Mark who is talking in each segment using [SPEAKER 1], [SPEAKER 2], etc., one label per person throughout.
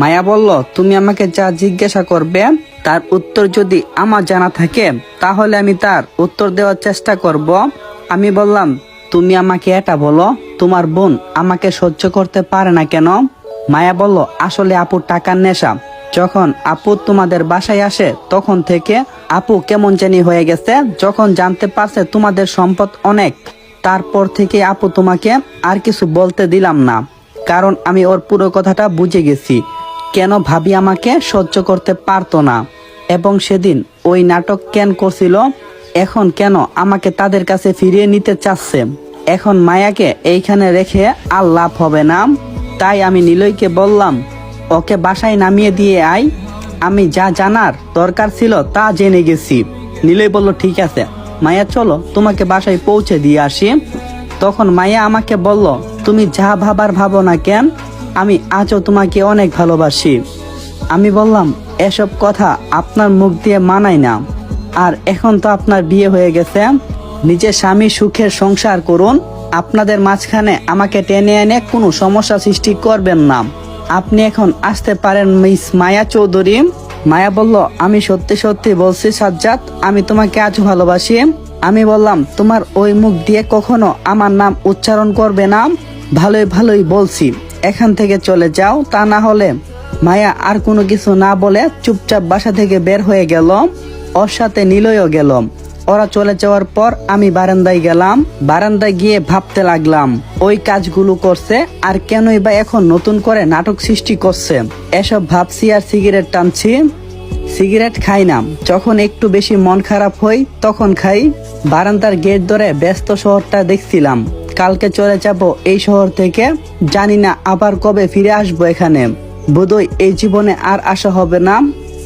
[SPEAKER 1] মায়া বলল, তুমি আমাকে যা জিজ্ঞাসা করবে, তার উত্তর যদি আমার জানা থাকে, তাহলে আমি তার উত্তর দেওয়ার চেষ্টা করব। আমি বললাম, তুমি আমাকে এটা বলো, তোমার বোন আমাকে সহ্য করতে পারে না কেন? মায়া বলল, আসলে আপুর টাকার নেশা। যখন আপু তোমাদের বাসায় আসে, তখন থেকে আপু কেমন জানি হয়ে গেছে, যখন জানতে পারছে তোমাদের সম্পদ অনেক, তারপর থেকে আপু তোমাকে আর কিছু বলতে দিলাম না। কারণ আমি ওর পুরো কথাটা বুঝে গেছি। কেন ভাবি আমাকে সহ্য করতে পারতো না? এবং সেদিন ওই নাটক কেন করছিল? এখন কেন আমাকে তাদের কাছে ফিরিয়ে নিতে চাচ্ছে? এখন মায়াকে এইখানে রেখে আর লাভ হবে না। তাই আমি নিলয়কে বললাম, ওকে বাসায় নামিয়ে দিয়ে আই আমি যা জানার দরকার ছিল তা জেনে গেছি। নিলয় বলল, ঠিক আছে। মায়া, চলো, তোমাকে বাসায় পৌঁছে দিয়ে আসি। তখন মায়া আমাকে বলল, তুমি যা ভাবার ভাবো না কেন আমি আজও তোমাকে অনেক ভালোবাসি। আমি বললাম, এসব কথা আপনার মুখ দিয়ে মানাই না। আর এখন তো আপনার বিয়ে হয়ে গেছে। নিজের স্বামী সুখের সংসার করুন। আপনাদের মাঝখানে আমাকে টেনে এনে কোনো সমস্যা সৃষ্টি করবেন না। আপনি এখন আসতে পারেন মিস মায়া চৌধুরী। মায়া বলল, আমি সত্যি সত্যি বলছি সাজ্জাদ, আমি তোমাকে আজ ভালোবাসি। আমি বললাম, তোমার ওই মুখ দিয়ে কখনো আমার নাম উচ্চারণ করবে না। ভালোই ভালোই বলছি। এখান থেকে চলে যাও, তা না হলে মায়া আর কোনো কিছু না বলে চুপচাপ বাসা থেকে বের হয়ে গেল, ওর সাথে নিলয়ও গেল। ওরা চলে যাওয়ার পর আমি বারান্দায় গেলাম, বারান্দায় গিয়ে ভাবতে লাগলাম, ওই কাজগুলো করছে আর কেনই বা এখন নতুন করে নাটক সৃষ্টি করছে। এসব ভাবছি আর সিগারেট টানছি, সিগারেট খাই না। যখন একটু বেশি মন খারাপ হই, তখন খাই। বারান্দার গেট ধরে ব্যস্ত শহরটা দেখছিলাম। কালকে চলে যাব এই শহর থেকে। জানি না আবার কবে ফিরে আসব এখানে। বোধহয় এই জীবনে আর আশা হবে না।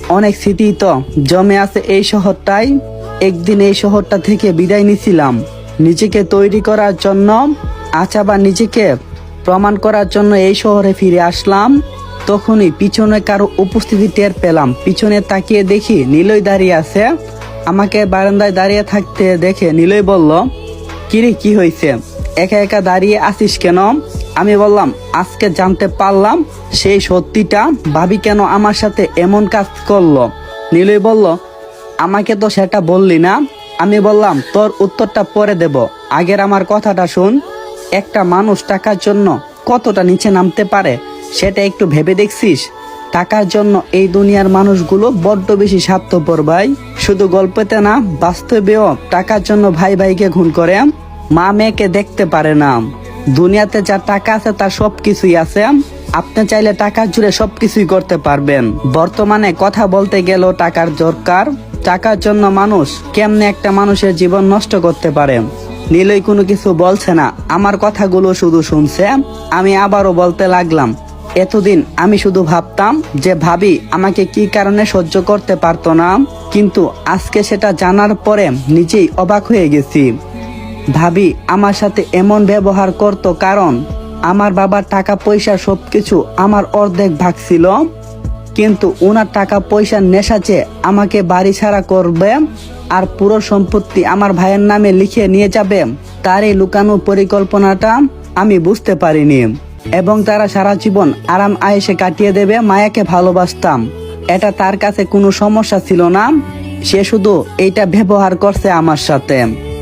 [SPEAKER 1] অনেক স্মৃতি তো জমে আছে এই শহরটাই একদিন এই শহরটা থেকে বিদায় নিছিলাম। নিজেকে তৈরি করার জন্য আচ্ছা বা নিজেকে প্রমাণ করার জন্য এই শহরে ফিরে আসলাম। তখনই পিছনে কারও উপস্থিতি টের পেলাম। পিছনে তাকিয়ে দেখি নীলই দাঁড়িয়ে আছে। আমাকে বারান্দায় দাঁড়িয়ে থাকতে দেখে নীলই বলল, কিরে, কি হয়েছে? একা একা দাঁড়িয়ে আসিস কেন? আমি বললাম, আজকে জানতে পারলাম সেই সত্যিটা। ভাবি কেন আমার সাথে এমন কাজ করল? নীলই বলল, আমাকে তো সেটা বললি না। আমি বললাম, তোর উত্তরটা পরে দেব। আগের আমার কথাটা শুন। একটা মানুষ টাকার জন্য কতটা নিচে নামতে পারে, সেটা একটু ভেবে দেখছিস? টাকার জন্য এই দুনিয়ার মানুষগুলো বড্ড বেশি স্বার্থপর ভাই। শুধু গল্পতে না, বাস্তবেও টাকার জন্য ভাই ভাইকে খুন করে। মা মেয়েকে দেখতে পারে না। দুনিয়াতে যা টাকা আছে তার সব কিছুই আছে। আপনি চাইলে টাকা জুড়ে সব কিছুই করতে পারবেন। বর্তমানে কথা বলতে গেলেও টাকার দরকার। টাকার জন্য মানুষ কেমনে একটা মানুষের জীবন নষ্ট করতে পারে? নীলই কোনো কিছু বলছে না। আমার কথাগুলো শুধু শুনছে। আমি আবারও বলতে লাগলাম, এতদিন আমি শুধু ভাবতাম যে ভাবি আমাকে কি কারণে সহ্য করতে পারতো না। কিন্তু আজকে সেটা জানার পরে নিজেই অবাক হয়ে গেছি। ভাবি, আমার সাথে এমন ব্যবহার করতো কারণ আমার বাবার টাকা পয়সা সবকিছু আমার অর্ধেক ভাগ ছিল। কিন্তু ওনার টাকা পয়সার নেশা যে আমাকে বাড়ি ছাড়া করবে আর পুরো সম্পত্তি আমার ভাইয়ের নামে লিখে নিয়ে যাবে তার এই লুকানো পরিকল্পনাটা আমি বুঝতে পারিনি। এবং তারা সারা জীবন আরাম আয়েসে কাটিয়ে দেবে, মায়াকে ভালোবাসতাম। এটা তার কাছে কোনো সমস্যা ছিল না, সে শুধু এইটা ব্যবহার করছে আমার সাথে।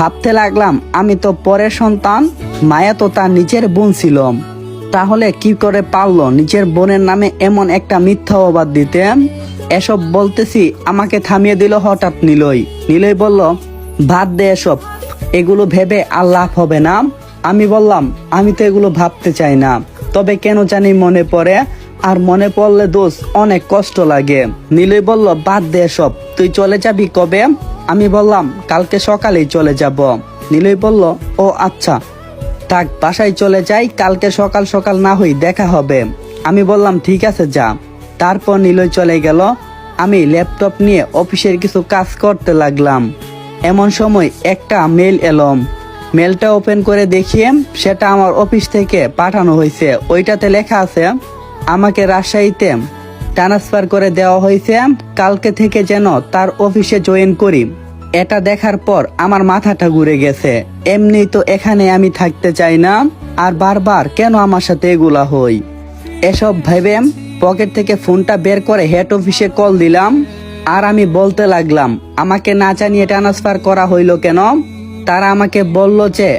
[SPEAKER 1] ভাবতে লাগলাম, আমি তো পরের সন্তান, মায়া তো তার নিজের বোন ছিল। তাহলে কি করে পারল নিজের বোনের নামে এমন একটা মিথ্যা অবাদ দিতে? এসব বলতেছি, আমাকে থামিয়ে দিল হঠাৎ নিলই নিলই বলল ভাত দে এসব, এগুলো ভেবে আর লাভ হবে না। আমি বললাম, আমি তো এগুলো ভাবতে চাই না, তবে কেন জানি মনে পড়ে আর মনে পড়লে দোষ অনেক কষ্ট লাগে। নীলই বলল, বাদ দে সব তুই চলে যাবি কবে? আমি বললাম, কালকে সকালেই চলে যাব। নীলই বলল, ও আচ্ছা। থাক, বাসায় চলে যাই, কালকে সকাল সকাল না হই দেখা হবে। আমি বললাম, ঠিক আছে, যা। তারপর নীলই চলে গেল। আমি ল্যাপটপ নিয়ে অফিসের কিছু কাজ করতে লাগলাম। এমন সময় একটা মেল এলম মেলটা ওপেন করে দেখিয়ে সেটা আমার অফিস থেকে পাঠানো হয়েছে। ওইটাতে লেখা আছে আমাকে রাজশাহীতে ট্রান্সফার করে দেওয়া হয়েছে। কালকে থেকে যেন তার অফিসে জয়েন করি। এটা দেখার পর আমার মাথাটা ঘুরে গেছে। এমনি তো এখানে আমি থাকতে চাই না। আর বারবার কেন আমার সাথে এগুলা হই এসব ভেবে পকেট থেকে ফোনটা বের করে হেড অফিসে কল দিলাম। আর আমি বলতে লাগলাম, আমাকে না জানিয়ে ট্রান্সফার করা হইল কেন? তারা আমাকে বলল যে